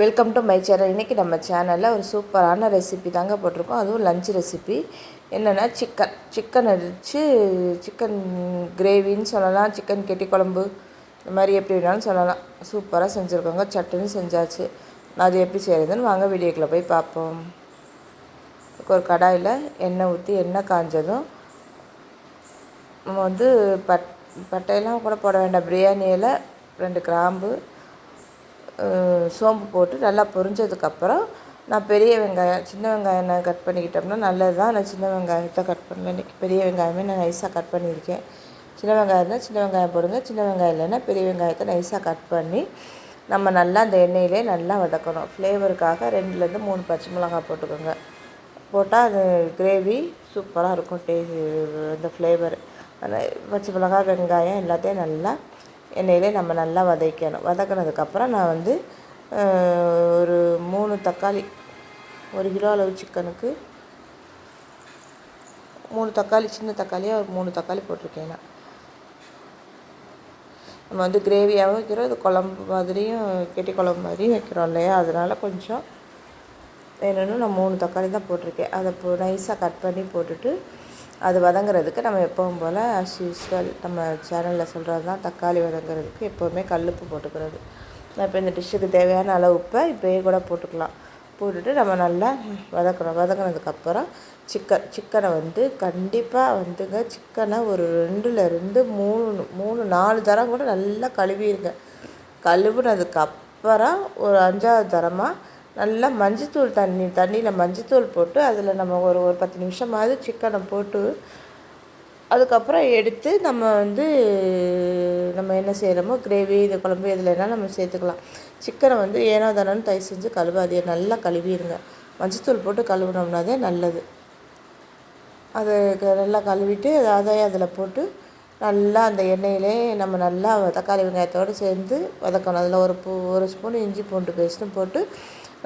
Welcome to my channel இன்றைக்கி நம்ம சேனலில் ஒரு சூப்பரான ரெசிபி தாங்க போட்டிருக்கோம். அதுவும் லஞ்ச் ரெசிபி என்னென்னா சிக்கன் சிக்கன் அடித்து சிக்கன் கிரேவின்னு சொல்லலாம். சிக்கன் கெட்டி குழம்பு. இந்த மாதிரி எப்படி வேணாலும் சொல்லலாம். சூப்பராக செஞ்சுருக்கோங்க. சட்டுன்னு செஞ்சாச்சு. அது எப்படி செய்கிறதுன்னு வாங்க வீடியோக்குள்ளே போய் பார்ப்போம். ஒரு கடாயில் எண்ணெய் ஊற்றி எண்ணெய் காஞ்சதும் நம்ம வந்து பட் பட்டையெல்லாம் கூட போட வேண்டாம். பிரியாணியில் ரெண்டு கிராம்பு சோம்பு போட்டு நல்லா பொரிஞ்சதுக்கப்புறம் நான் பெரிய வெங்காயம் சின்ன வெங்காயம் நான் கட் பண்ணிக்கிட்டோம்னா நல்லது தான் நான் சின்ன வெங்காயத்தை கட் பண்ணல. இன்றைக்கி பெரிய வெங்காயமே நான் நைஸாக கட் பண்ணியிருக்கேன். சின்ன வெங்காயம் இருந்தால் சின்ன வெங்காயம் போடுங்க. சின்ன வெங்காயம் இல்லைன்னா பெரிய வெங்காயத்தை நைஸாக கட் பண்ணி நம்ம நல்லா அந்த எண்ணெயிலே நல்லா வதக்கணும். ஃப்ளேவருக்காக ரெண்டுலேருந்து மூணு பச்சை மிளகாய் போட்டுக்கோங்க. போட்டால் அது கிரேவி சூப்பராக இருக்கும். டேஸ்ட் இந்த ஃப்ளேவர் பச்சை மிளகாய் வெங்காயம் எல்லாத்தையும் நல்லா எண்ணெயிலே நம்ம நல்லா வதக்கணும். வதக்கினதுக்கப்புறம் நான் வந்து ஒரு மூணு தக்காளி ஒரு கிலோ அளவு சிக்கனுக்கு மூணு தக்காளி சின்ன தக்காளியாக ஒரு மூணு தக்காளி போட்டிருக்கேன் நான். நம்ம வந்து கிரேவியாகவும் வைக்கிறோம். இது குழம்பு மாதிரியும் கெட்டி குழம்பு மாதிரியும் வைக்கிறோம் இல்லையா? அதனால் கொஞ்சம் வேணும்னு நான் மூணு தக்காளி தான் போட்டிருக்கேன். அதை இப்போ நைஸாக கட் பண்ணி போட்டுட்டு அது வதங்குறதுக்கு நம்ம எப்பவும் போல் அஸ் யூஸ்வல் நம்ம சேனலில் சொல்கிறது தான் தக்காளி வதங்குறதுக்கு எப்போவுமே கல்லுப்பு போட்டுக்கிறது. நான் இப்போ இந்த டிஷ்ஷுக்கு தேவையான அளவு உப்பை இப்போயே கூட போட்டுக்கலாம். போட்டுட்டு நம்ம நல்லா வதக்கணும். வதங்கினதுக்கப்புறம் சிக்கன் சிக்கனை வந்து கண்டிப்பாக வந்துங்க சிக்கனை ஒரு ரெண்டுலேருந்து மூணு மூணு நாலு தரம் கூட நல்லா கழுவிடுங்க கழுவுனதுக்கப்புறம் ஒரு அஞ்சாவது தரமாக நல்லா மஞ்சத்தூள் தண்ணி தண்ணியில் மஞ்சத்தூள் போட்டு அதில் நம்ம ஒரு ஒரு பத்து நிமிஷமாவது சிக்கனை போட்டு அதுக்கப்புறம் எடுத்து நம்ம வந்து நம்ம என்ன செய்கிறோமோ கிரேவி இது குழம்பு இதில் என்ன நம்ம சேர்த்துக்கலாம். சிக்கனை வந்து ஏனோ தானோன்னு தயவு செஞ்சு கழுவாதே நல்லா கழுவிடுங்க மஞ்சத்தூள் போட்டு கழுவினோம்னாதே நல்லது. அதை நல்லா கழுவிட்டு அதை அதில் போட்டு நல்லா அந்த எண்ணெயிலே நம்ம நல்லா தக்காளி வெங்காயத்தோடு சேர்ந்து வதக்கணும். அதில் ஒரு பூ ஒரு ஸ்பூன் இஞ்சி பூண்டு பேஸ்ட்டும் போட்டு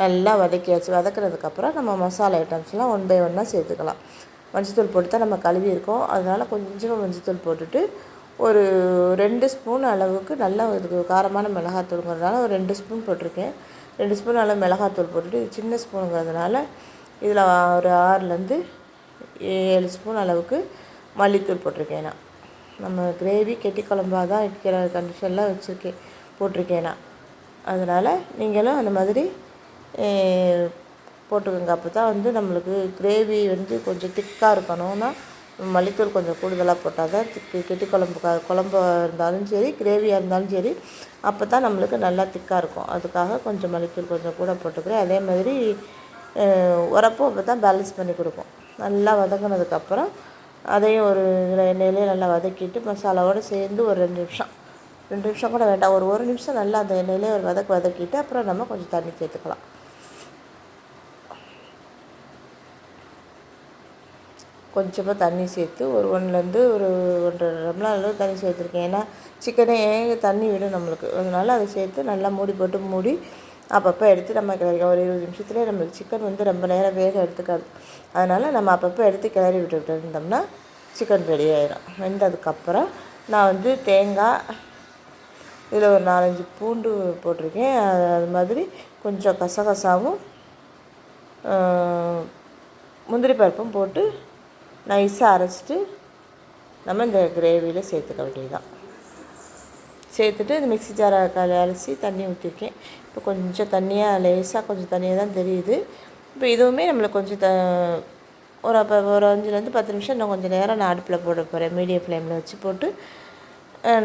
நல்லா வதக்கியாச்சு வதக்குனதுக்கப்புறம் நம்ம மசாலா ஐட்டம்ஸ்லாம் ஒன் பை ஒன்னாக சேர்த்துக்கலாம். மஞ்சத்தூள் போட்டு தான் நம்ம கழுவி இருக்கோம் அதனால் கொஞ்சமாக மஞ்சத்தூள் போட்டுட்டு ஒரு ரெண்டு ஸ்பூன் அளவுக்கு நல்லா இதுக்கு காரமான மிளகாத்தூளுங்கிறதுனால ஒரு ரெண்டு ஸ்பூன் போட்டிருக்கேன். ரெண்டு ஸ்பூன் அளவு மிளகாத்தூள் போட்டுட்டு சின்ன ஸ்பூனுங்கிறதுனால இதில் ஒரு ஆறுலேருந்து ஏழு ஸ்பூன் அளவுக்கு மல்லித்தூள் போட்டிருக்கேன் நான். நம்ம கிரேவி கெட்டி குழம்பாக தான் இருக்கிற கண்டிஷனில் வச்சுருக்கேன் போட்டிருக்கேன் நான். அதனால் நீங்களும் அந்த மாதிரி போட்டுக்கோங்க. அப்போ தான் வந்து நம்மளுக்கு கிரேவி வந்து கொஞ்சம் திக்காக இருக்கணும்னா மல்லித்தூள் கொஞ்சம் கூடுதலாக போட்டால் தான் கெட்டி குழம்பு குழம்பாக இருந்தாலும் சரி கிரேவியாக இருந்தாலும் சரி அப்போ தான் நம்மளுக்கு நல்லா திக்காக இருக்கும். அதுக்காக கொஞ்சம் மல்லித்தூள் கொஞ்சம் கூட போட்டுக்கிறேன். அதே மாதிரி உரப்பும் அப்போ தான் பேலன்ஸ் பண்ணி கொடுக்கும் நல்லா வதங்கினதுக்கப்புறம் அதையும் ஒரு எண்ணெயிலே நல்லா வதக்கிட்டு மசாலாவோடு சேர்ந்து ஒரு ரெண்டு நிமிஷம். ரெண்டு நிமிஷம் கூட வேண்டாம். ஒரு ஒரு நிமிஷம் நல்லா அந்த எண்ணெயிலே ஒரு வதக்கு வதக்கிட்டு அப்புறம் நம்ம கொஞ்சம் தண்ணி சேர்த்துக்கலாம். கொஞ்சமாக தண்ணி சேர்த்து ஒரு ஒன்றுலேருந்து ஒரு ஒன்றரை டம்ளர் அளவு தண்ணி சேர்த்துருக்கேன். ஏன்னா சிக்கனே தண்ணி விடும் நம்மளுக்கு? அதனால் அதை சேர்த்து நல்லா மூடி போட்டு மூடி அப்பப்போ எடுத்து நம்ம கிளறிக்கலாம் ஒரு இருபது நிமிஷத்துலேயே நம்மளுக்கு சிக்கன் வந்து ரொம்ப நேரம் வேக எடுத்துக்காது. அதனால் நம்ம அப்பப்போ எடுத்து கிளறி விட்டுக்கிட்டு இருந்தோம்னா சிக்கன் ரெடி ஆகிடும் வெந்ததுக்கப்புறம் நான் வந்து தேங்காய் இதில் ஒரு நாலஞ்சு பூண்டு போட்டிருக்கேன். அது மாதிரி கொஞ்சம் கசகசாவும் முந்திரி பருப்பும் போட்டு நைஸாக அரைச்சிட்டு நம்ம இந்த கிரேவியில் சேர்த்துக்க வேண்டியதுதான். சேர்த்துட்டு இந்த மிக்ஸி ஜாரை கல அலசி தண்ணி ஊற்றிருக்கேன் இப்போ கொஞ்சம் தண்ணியாக லேசாக கொஞ்சம் தண்ணியாக தான் தெரியுது. இப்போ இதுவுமே நம்மளுக்கு கொஞ்சம் த ஒரு அப்போ ஒரு அஞ்சுலேருந்து பத்து நிமிஷம் இன்னும் கொஞ்சம் நேரம் நான் அடுப்பில் போட போகிறேன் மீடியம் ஃப்ளேமில் வச்சு போட்டு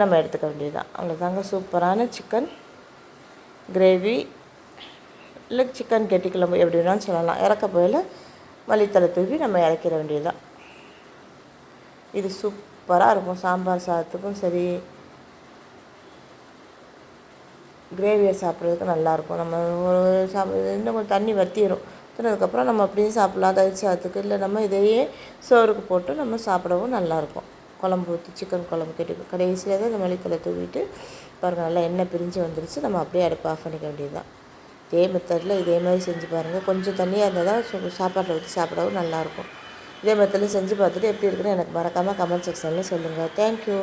நம்ம எடுத்துக்க வேண்டியது தான் அவ்வளோதாங்க சூப்பரான சிக்கன் கிரேவி. இல்லை சிக்கன் கெட்டி குழம்பு எப்படி வேணாலும் சொல்லலாம். இறக்க போயில் மல்லித்தலை தூவி நம்ம இறக்கிட வேண்டியது தான் இது சூப்பராக இருக்கும். சாம்பார் சாதத்துக்கும் சரி கிரேவியை சாப்பிட்றதுக்கு நல்லாயிருக்கும் நம்ம ஒரு சாப்பிட்றது இன்னும் கொஞ்சம் தண்ணி வர்த்திடும் வற்றினதுக்கப்புறம் நம்ம அப்படியே சாப்பிட்லாம். தயிர் சாதத்துக்கு இல்லை நம்ம இதையே சோறுக்கு போட்டு நம்ம சாப்பிடவும் நல்லாயிருக்கும் குழம்பு ஊற்றி சிக்கன் குழம்பு கேட்டு கடைசியில் தான் இந்த மளிக்கலை தூவிட்டு பாருங்கள் நல்லா எண்ணெய் பிரிஞ்சு வந்துருச்சு. நம்ம அப்படியே அடுப்பு ஆஃப் பண்ணிக்க வேண்டியது தான் இதே மெத்தடில் இதே மாதிரி செஞ்சு பாருங்கள் கொஞ்சம் தண்ணியாக இருந்தால் தான் சாப்பாட்டில் ஊற்றி சாப்பிடவும் நல்லாயிருக்கும் இதே மெத்தடில் செஞ்சு பார்த்துட்டு எப்படி இருக்குன்னு எனக்கு மறக்காமல் கமெண்ட் செக்ஷனில் சொல்லுங்கள் தேங்க்யூ